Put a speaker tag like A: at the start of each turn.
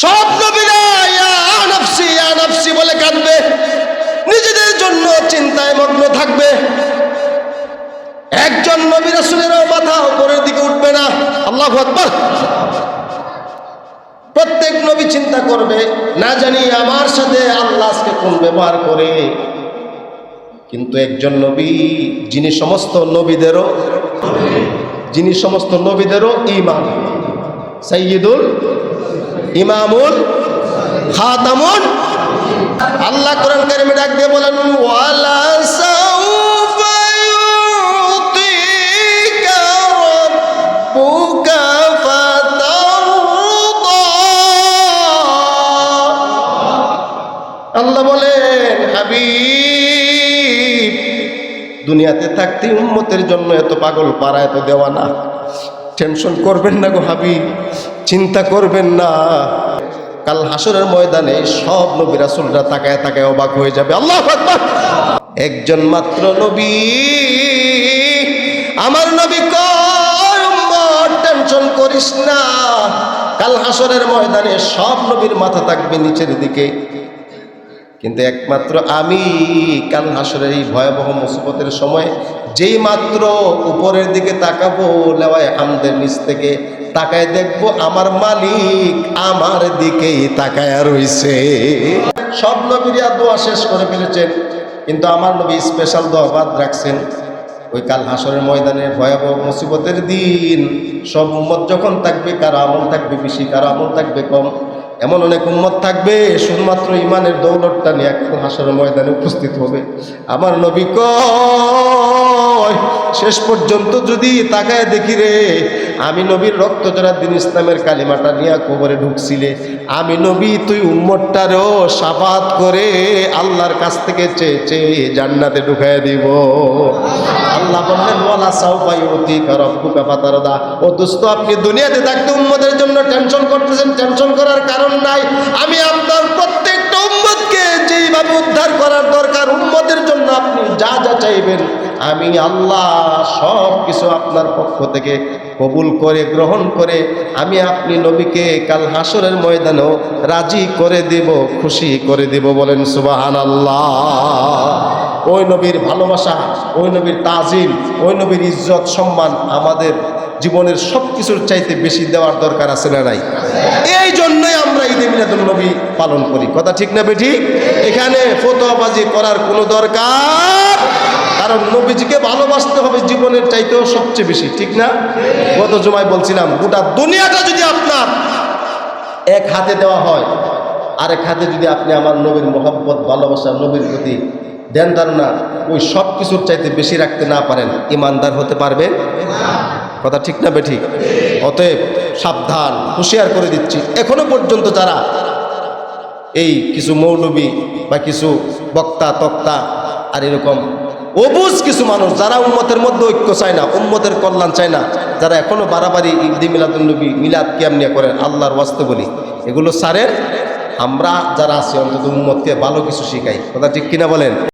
A: সব নবীরা বলে কাঁদবে। নিজেদের জন্য চিন্তায় মগ্ন থাকবে। একজন নবী রাসূলেরও মাথা উপরের দিকে উঠবে না। আল্লাহ প্রত্যেক নবী চিন্তা করবে, না জানি আমার সাথে আল্লাহ কোন ব্যবহার করে। কিন্তু একজন নবী, যিনি সমস্ত নবীদেরও, যিনি সমস্ত নবীদেরও ইমাম সাইয়্যিদুল ইমামুল খাতামুন। আল্লাহ কোরআন কারিমে ডাক দিয়ে বলেন, ওয়ালা বলেন দুনিয়াতে থাকতে উম্মতের জন্য এত পাগল পাড়া এত দেওয়া না। টেনশন করবেন না গো হাবিব। চিন্তা করবেন না। কাল হাসরের ময়দানে সব নবী রাসূলরা তাকায় তাকায় অবাক হয়ে যাবে। আল্লাহ একজন মাত্র নবী। আমার নবী টেনশন করিস না। কাল হাসরের ময়দানে সব নবীর মাথা থাকবে নিচের দিকে। কিন্তু একমাত্র আমি কাল হাসরের এই ভয়াবহ মুসিবতের সময় যেই মাত্র উপরের দিকে তাকাবো, লেওয়ায় আমদের নিচ থেকে তাকায় দেখব আমার মালিক আমার দিকেই তাকায় রয়েছে সব নবীরা দোয়া শেষ করে ফেলেছেন, কিন্তু আমার নবী স্পেশাল দোয়া বাদ রাখছেন। ওই কাল হাসরের ময়দানে ভয়াবহ মুসিবতের দিন, সব উম্মত যখন থাকবে, কারও আমল থাকবে বেশি, কারও আমল থাকবে কম, এমন অনেক উম্মত থাকবে, শুধুমাত্র ইমানের দৌলতটা নিয়ে কাল হাসরের ময়দানে উপস্থিত হবে। আমার নবী কয়, শেষ পর্যন্ত যদি তাকায় দেখি রে আমি নবীর রক্ত জড়া দিন ইসলামের কালিমাটা নিয়ে কবরে ঢুকছিলে, আমি নবী, তুই উম্মতটারও সাফাত করে আল্লাহর কাছ থেকে চেয়ে চেয়ে জান্নাতে ঢুকায় দিব। আল্লাহ বললেন, ওয়ালা সাউফা ইউতিকা রাব্বুকা ফাতারদা। ও দোস্ত, আপনি দুনিয়াতে থাকতে উম্মতের জন্য টেনশন করতেছেন টেনশন করার কারণ নাই। আমি আপনার প্রত্যেকটা উম্মতকে যেইভাবে উদ্ধার করার দরকার, উম্মতের জন্য আপনি যা যা চাইবেন আমি আল্লাহ সব কিছু আপনার পক্ষ থেকে কবুল করে, গ্রহণ করে, আমি আপনি নবীকে কাল হাসরের ময়দানেও রাজি করে দেব, খুশি করে দেব বলেন সুবাহান আল্লাহ ওই নবীর ভালোবাসা, ওই নবীর তাজিম ওই নবীর ইজ্জত, সম্মান আমাদের জীবনের সব কিছুর চাইতে বেশি দেওয়ার দরকার আছে না নাই? এই জন্যই আমরা ঈদে মিলাদুল নবী পালন করি। কথা ঠিক না বেঠি এখানে ফতোয়াবাজি করার কোনো দরকার কারণ নবীজিকে ভালোবাসতে হবে জীবনের চাইতেও সবচেয়ে বেশি, ঠিক না? গত জমায় বলছিলাম, গোটা দুনিয়াটা যদি আপনার এক হাতে দেওয়া হয়, আরেক হাতে যদি আপনি আমার নবীর মোহাম্মত ভালোবাসা, নবীর প্রতি দেন ধারণা, ওই সব কিছুর চাইতে বেশি রাখতে না পারেন, ইমানদার হতে পারবে কথা ঠিক না বেঠিক? অতএব সাবধান, হুঁশিয়ার করে দিচ্ছি, এখনও পর্যন্ত যারা এই কিছু মৌলবী বা কিছু বক্তা, তক্তা, আর এরকম অবুজ কিছু মানুষ যারা উম্মতের মধ্যে ঐক্য চায় না, উম্মতের কল্যাণ চায় না, যারা এখনও বাড়াবাড়ি ইদি মিলাদুলনবী মিলাদ কিয়ামনিয়া করেন, আল্লাহর বাস্তব বলি, এগুলো সারের আমরা যারা আছি, অন্তত উম্মতকে ভালো কিছু শিখাই। কথা ঠিক কিনা বলেন?